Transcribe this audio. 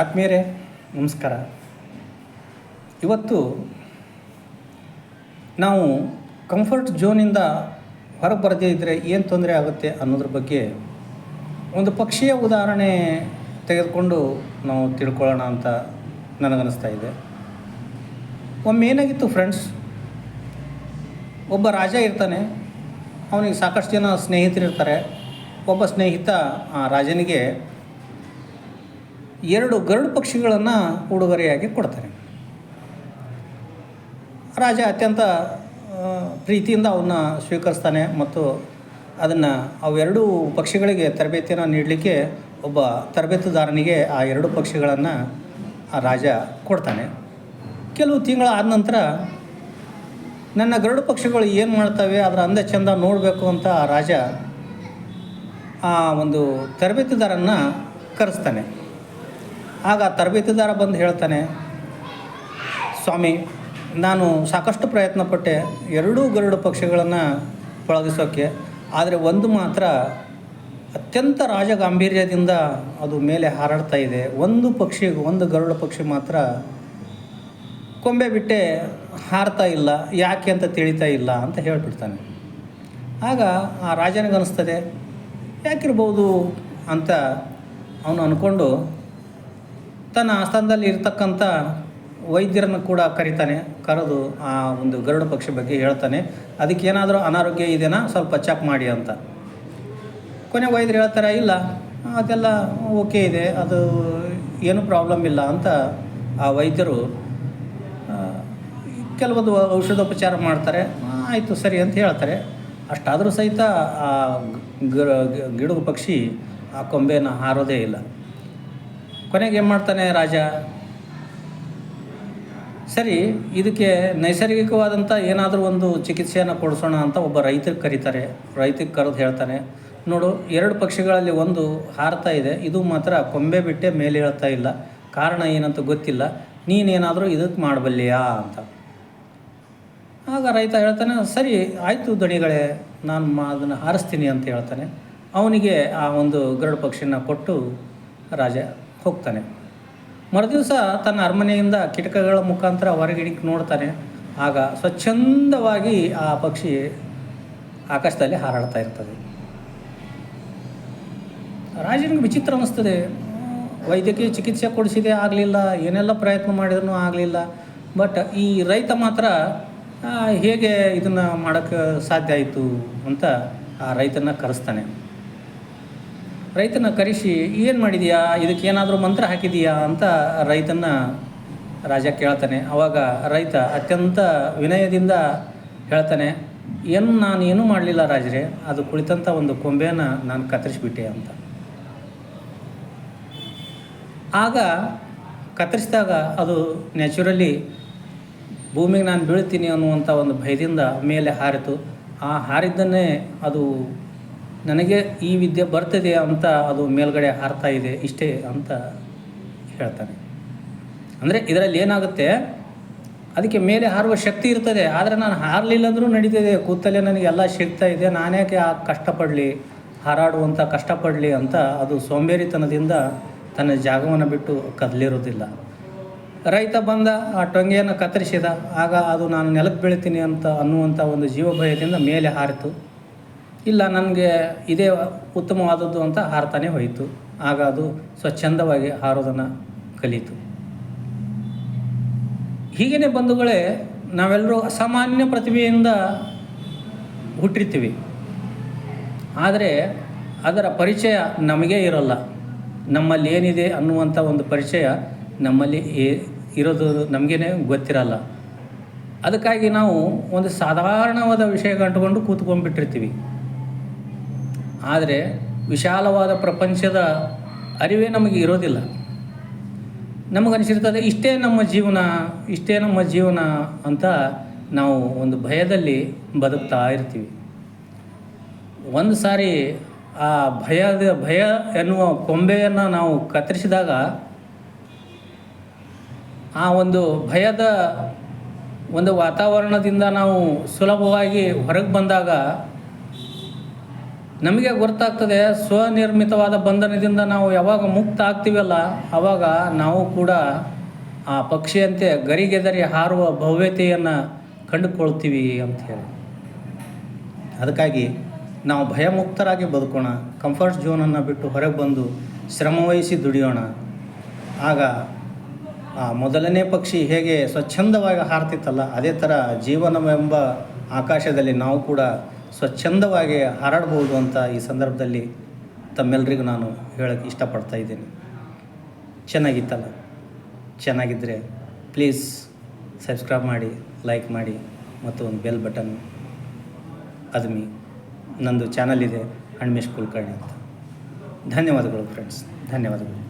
ಆತ್ಮೀಯರೇ, ನಮಸ್ಕಾರ. ಇವತ್ತು ನಾವು ಕಂಫರ್ಟ್ ಝೋನಿಂದ ಹೊರಗೆ ಬರದೇ ಇದ್ದರೆ ಏನು ತೊಂದರೆ ಆಗುತ್ತೆ ಅನ್ನೋದ್ರ ಬಗ್ಗೆ ಒಂದು ಪಕ್ಷಿಯ ಉದಾಹರಣೆ ತೆಗೆದುಕೊಂಡು ನಾವು ತಿಳ್ಕೊಳ್ಳೋಣ ಅಂತ ನನಗನ್ನಿಸ್ತಾ ಇದೆ. ಒಮ್ಮೆ ಏನಾಗಿತ್ತು ಫ್ರೆಂಡ್ಸ್ ಒಬ್ಬ ರಾಜ ಇರ್ತಾನೆ, ಅವನಿಗೆ ಸಾಕಷ್ಟು ಜನ ಸ್ನೇಹಿತರಿರ್ತಾರೆ ಒಬ್ಬ ಸ್ನೇಹಿತ ಆ ರಾಜನಿಗೆ ಎರಡು ಗರುಡು ಪಕ್ಷಿಗಳನ್ನು ಉಡುಗೊರೆಯಾಗಿ ಕೊಡ್ತಾರೆ. ರಾಜ ಅತ್ಯಂತ ಪ್ರೀತಿಯಿಂದ ಅವನ್ನ ಸ್ವೀಕರಿಸ್ತಾನೆ ಮತ್ತು ಅದನ್ನು ಅವೆರಡೂ ಪಕ್ಷಿಗಳಿಗೆ ತರಬೇತಿಯನ್ನು ನೀಡಲಿಕ್ಕೆ ಒಬ್ಬ ತರಬೇತುದಾರನಿಗೆ ಆ ಎರಡು ಪಕ್ಷಿಗಳನ್ನು ಆ ರಾಜ ಕೊಡ್ತಾನೆ. ಕೆಲವು ತಿಂಗಳ ಆದ ನಂತರ ನನ್ನ ಗರುಡು ಪಕ್ಷಿಗಳು ಏನು ಮಾಡ್ತವೆ, ಅದರ ಅಂದ ಚಂದ ನೋಡಬೇಕು ಅಂತ ಆ ರಾಜ ಆ ಒಂದು ತರಬೇತುದಾರನ್ನು ಕರೆಸ್ತಾನೆ. ಆಗ ತರಬೇತಿದಾರ ಬಂದು ಹೇಳ್ತಾನೆ, ಸ್ವಾಮಿ, ನಾನು ಸಾಕಷ್ಟು ಪ್ರಯತ್ನ ಪಟ್ಟೆ ಎರಡೂ ಗರುಡು ಪಕ್ಷಿಗಳನ್ನು ಪಳಗಿಸೋಕ್ಕೆ ಆದರೆ ಒಂದು ಮಾತ್ರ ಅತ್ಯಂತ ರಾಜಗಾಂಭೀರ್ಯದಿಂದ ಅದು ಮೇಲೆ ಹಾರಾಡ್ತಾ ಇದೆ. ಒಂದು ಪಕ್ಷಿ, ಒಂದು ಗರುಡ ಪಕ್ಷಿ ಮಾತ್ರ ಕೊಂಬೆ ಬಿಟ್ಟೆ ಹಾರ್ತಾ ಇಲ್ಲ, ಯಾಕೆ ಅಂತ ತಿಳಿತಾ ಇಲ್ಲ ಅಂತ ಹೇಳ್ಬಿಡ್ತಾನೆ. ಆಗ ಆ ರಾಜನಿಗನಿಸ್ತದೆ ಯಾಕಿರ್ಬೋದು? ಅಂತ ಅವನು ಅಂದ್ಕೊಂಡು ತನ್ನ ಆಸ್ಥಾನದಲ್ಲಿ ಇರ್ತಕ್ಕಂಥ ವೈದ್ಯರನ್ನು ಕೂಡ ಕರೀತಾನೆ, ಕರೆದು ಆ ಒಂದು ಗರುಡ ಪಕ್ಷಿ ಬಗ್ಗೆ ಹೇಳ್ತಾನೆ. ಅದಕ್ಕೆ ಏನಾದರೂ ಅನಾರೋಗ್ಯ ಇದೆಯಾ, ಸ್ವಲ್ಪ ಚೆಕ್ ಮಾಡಿ ಅಂತ. ಕೊನೆ ವೈದ್ಯರು ಹೇಳ್ತಾರೆ, ಇಲ್ಲ, ಅದೆಲ್ಲ ಓಕೆ ಇದೆ, ಅದು ಏನು ಪ್ರಾಬ್ಲಮ್ ಇಲ್ಲ ಅಂತ ಆ ವೈದ್ಯರು ಕೆಲವೊಂದು ಔಷಧೋಪಚಾರ ಮಾಡ್ತಾರೆ. ಆಯಿತು, ಸರಿ ಅಂತ ಹೇಳ್ತಾರೆ. ಅಷ್ಟಾದರೂ ಸಹಿತ ಆ ಗಿಡ ಪಕ್ಷಿ ಆ ಕೊಂಬೆನ ಹಾರೋದೇ ಇಲ್ಲ. ಕೊನೆಗೆ ಏನು ಮಾಡ್ತಾನೆ ರಾಜ? ಸರಿ, ಇದಕ್ಕೆ ನೈಸರ್ಗಿಕವಾದಂಥ ಏನಾದರೂ ಒಂದು ಚಿಕಿತ್ಸೆಯನ್ನು ಕೊಡಿಸೋಣ ಅಂತ ಒಬ್ಬ ರೈತರಿಗೆ ಕರೀತಾರೆ. ರೈತರಿಗೆ ಕರೆದು ಹೇಳ್ತಾನೆ, ನೋಡು, ಎರಡು ಪಕ್ಷಿಗಳಲ್ಲಿ ಒಂದು ಹಾರ್ತಾ ಇದೆ, ಇದು ಮಾತ್ರ ಕೊಂಬೆ ಬಿಟ್ಟೆ ಮೇಲೆ ಹೇಳ್ತಾ ಇಲ್ಲ. ಕಾರಣ ಏನಂತ ಗೊತ್ತಿಲ್ಲ. ನೀನೇನಾದರೂ ಇದಕ್ಕೆ ಮಾಡಬಲ್ಲೆಯಾ? ಅಂತ. ಆಗ ರೈತ ಹೇಳ್ತಾನೆ, ಸರಿ, ಆಯಿತು ದಣಿಗಳೇ, ನಾನು ಮಾ, ಅದನ್ನು ಹಾರಿಸ್ತೀನಿ ಅಂತ ಹೇಳ್ತಾನೆ. ಅವನಿಗೆ ಆ ಒಂದು ಗರುಡ ಪಕ್ಷಿನ ಕೊಟ್ಟು ರಾಜ ಹೋಗ್ತಾನೆ. ಮರುದಿವಸ ತನ್ನ ಅರಮನೆಯಿಂದ ಕಿಟಕಗಳ ಮುಖಾಂತರ ಹೊರಗಿಡಿಕ್ ನೋಡ್ತಾನೆ. ಆಗ ಸ್ವಚ್ಛಂದವಾಗಿ ಆ ಪಕ್ಷಿ ಆಕಾಶದಲ್ಲಿ ಹಾರಾಡ್ತಾ ಇರ್ತದೆ. ರಾಜನಿಗೆ ವಿಚಿತ್ರ ಅನ್ನಿಸ್ತದೆ ವೈದ್ಯಕೀಯ ಚಿಕಿತ್ಸೆ ಕೊಡಿಸಿದೆ ಆಗಲಿಲ್ಲ, ಏನೆಲ್ಲ ಪ್ರಯತ್ನ ಮಾಡಿದ್ರೂ ಆಗಲಿಲ್ಲ. ಬಟ್ ಈ ರೈತ ಮಾತ್ರ ಹೇಗೆ ಇದನ್ನು ಮಾಡೋಕ್ಕೆ ಸಾಧ್ಯ ಆಯಿತು ಅಂತ ಆ ರೈತನ ಕರೆಸ್ತಾನೆ. ರೈತನ ಕರೆಸಿ, ಏನು ಮಾಡಿದೀಯಾ? ಇದಕ್ಕೆ ಏನಾದರೂ ಮಂತ್ರ ಹಾಕಿದೀಯಾ? ಅಂತ ರೈತನ ರಾಜ ಕೇಳ್ತಾನೆ. ಅವಾಗ ರೈತ ಅತ್ಯಂತ ವಿನಯದಿಂದ ಹೇಳ್ತಾನೆ, ಏನು ನಾನು ಏನೂ ಮಾಡಲಿಲ್ಲ ರಾಜರೇ? ಅದು ಕುಳಿತಂಥ ಒಂದು ಕೊಂಬೆಯನ್ನು ನಾನು ಕತ್ತರಿಸಿಬಿಟ್ಟೆ ಅಂತ. ಆಗ ಕತ್ತರಿಸಿದಾಗ ಅದು ನ್ಯಾಚುರಲಿ ಭೂಮಿಗೆ ನಾನು ಬೀಳ್ತೀನಿ ಅನ್ನುವಂಥ ಒಂದು ಭಯದಿಂದ ಮೇಲೆ ಹಾರಿತು. ಆ ಹಾರಿದ್ದನ್ನೇ ಅದು ನನಗೆ ಈ ವಿದ್ಯೆ ಬರ್ತದೆ ಅಂತ ಅದು ಮೇಲ್ಗಡೆ ಹಾರ್ತಾ ಇದೆ, ಇಷ್ಟೇ ಅಂತ ಹೇಳ್ತಾನೆ. ಅಂದರೆ ಇದರಲ್ಲಿ ಏನಾಗುತ್ತೆ, ಅದಕ್ಕೆ ಮೇಲೆ ಹಾರುವ ಶಕ್ತಿ ಇರ್ತದೆ, ಆದರೆ ನಾನು ಹಾರಲಿಲ್ಲ ಅಂದರೂ ನಡೀತಿದೆ, ಕೂತಲ್ಲೇ ನನಗೆ ಎಲ್ಲ ಸಿಗ್ತಾ ಇದೆ, ನಾನ್ಯಾಕೆ ಆ ಕಷ್ಟಪಡಲಿ ಹಾರಾಡುವಂಥ ಕಷ್ಟಪಡಲಿ ಅಂತ ಅದು ಸೋಂಬೇರಿತನದಿಂದ ತನ್ನ ಜಾಗವನ್ನು ಬಿಟ್ಟು ಕದಲಿರೋದಿಲ್ಲ ರೈತ ಬಂದ ಆ ಟೊಂಗೆಯನ್ನು ಕತ್ತರಿಸಿದ, ಆಗ ಅದು ನಾನು ನೆಲಕ್ಕೆ ಬೆಳಿತೀನಿ ಅಂತ ಅನ್ನುವಂಥ ಒಂದು ಜೀವಭಯದಿಂದ ಮೇಲೆ ಹಾರಿತು. ಇಲ್ಲ, ನನಗೆ ಇದೇ ಉತ್ತಮವಾದದ್ದು ಅಂತ ಹಾರ್ತಾನೆ ಹೋಯಿತು. ಆಗ ಅದು ಸ್ವಚ್ಛಂದವಾಗಿ ಹಾರೋದನ್ನು ಕಲಿತು. ಹೀಗೇನೆ ಬಂಧುಗಳೇ, ನಾವೆಲ್ಲರೂ ಅಸಾಮಾನ್ಯ ಪ್ರತಿಭೆಯಿಂದ ಹುಟ್ಟಿರ್ತೀವಿ. ಆದರೆ ಅದರ ಪರಿಚಯ ನಮಗೇ ಇರಲ್ಲ. ನಮ್ಮಲ್ಲಿ ಏನಿದೆ ಅನ್ನುವಂಥ ಒಂದು ಪರಿಚಯ ನಮ್ಮಲ್ಲಿ ಇರೋದು ನಮಗೇನೆ ಗೊತ್ತಿರಲ್ಲ. ಅದಕ್ಕಾಗಿ ನಾವು ಒಂದು ಸಾಧಾರಣವಾದ ವಿಷಯ ಕಂಡುಕೊಂಡು ಕೂತ್ಕೊಂಡ್ಬಿಟ್ಟಿರ್ತೀವಿ. ಆದರೆ ವಿಶಾಲವಾದ ಪ್ರಪಂಚದ ಅರಿವೇ ನಮಗೆ ಇರೋದಿಲ್ಲ. ನಮಗನಿಸಿರ್ತದೆ ಇಷ್ಟೇ ನಮ್ಮ ಜೀವನ, ಇಷ್ಟೇ ನಮ್ಮ ಜೀವನ ಅಂತ ನಾವು ಒಂದು ಭಯದಲ್ಲಿ ಬದುಕ್ತಾ ಇರ್ತೀವಿ. ಒಂದು ಸಾರಿ ಆ ಭಯದ, ಭಯ ಎನ್ನುವ ಕೊಂಬೆಯನ್ನು ನಾವು ಕತ್ತರಿಸಿದಾಗ ಆ ಒಂದು ಭಯದ ಒಂದು ವಾತಾವರಣದಿಂದ ನಾವು ಸುಲಭವಾಗಿ ಹೊರಗೆ ಬಂದಾಗ ನಮಗೆ ಗೊತ್ತಾಗ್ತದೆ ಸ್ವನಿರ್ಮಿತವಾದ ಬಂಧನದಿಂದ ನಾವು ಯಾವಾಗ ಮುಕ್ತ ಆಗ್ತೀವಲ್ಲ ಆವಾಗ ನಾವು ಕೂಡ ಆ ಪಕ್ಷಿಯಂತೆ ಗರಿಗೆದರಿ ಹಾರುವ ಭವ್ಯತೆಯನ್ನು ಕಂಡುಕೊಳ್ತೀವಿ ಅಂತ ಹೇಳಿ. ಅದಕ್ಕಾಗಿ ನಾವು ಭಯಮುಕ್ತರಾಗಿ ಬದುಕೋಣ ಕಂಫರ್ಟ್ ಝೋನನ್ನು ಬಿಟ್ಟು ಹೊರಗೆ ಬಂದು ಶ್ರಮವಹಿಸಿ ದುಡಿಯೋಣ. ಆಗ ಆ ಮೊದಲನೇ ಪಕ್ಷಿ ಹೇಗೆ ಸ್ವಚ್ಛಂದವಾಗಿ ಹಾರ್ತಿತ್ತಲ್ಲ, ಅದೇ ಥರ ಜೀವನವೆಂಬ ಆಕಾಶದಲ್ಲಿ ನಾವು ಕೂಡ ಸ್ವಚ್ಛಂದವಾಗಿ ಹಾರಾಡಬಹುದು ಅಂತ ಈ ಸಂದರ್ಭದಲ್ಲಿ ತಮ್ಮೆಲ್ಲರಿಗೂ ನಾನು ಹೇಳಕ್ಕೆ ಇಷ್ಟಪಡ್ತಾ ಇದ್ದೀನಿ. ಚೆನ್ನಾಗಿತ್ತಲ್ಲ? ಚೆನ್ನಾಗಿದ್ದರೆ ಪ್ಲೀಸ್ ಸಬ್ಸ್ಕ್ರೈಬ್ ಮಾಡಿ ಲೈಕ್ ಮಾಡಿ ಮತ್ತು ಒಂದು ಬೆಲ್ ಬಟನ್ ಅದ್ಮಿ ನಂದು ಚಾನಲ್ ಇದೆ ಹಣ್ಮೇಶ್ ಕುಲಕರ್ಣಿ ಅಂತ. ಧನ್ಯವಾದಗಳು ಫ್ರೆಂಡ್ಸ್ ಧನ್ಯವಾದಗಳು.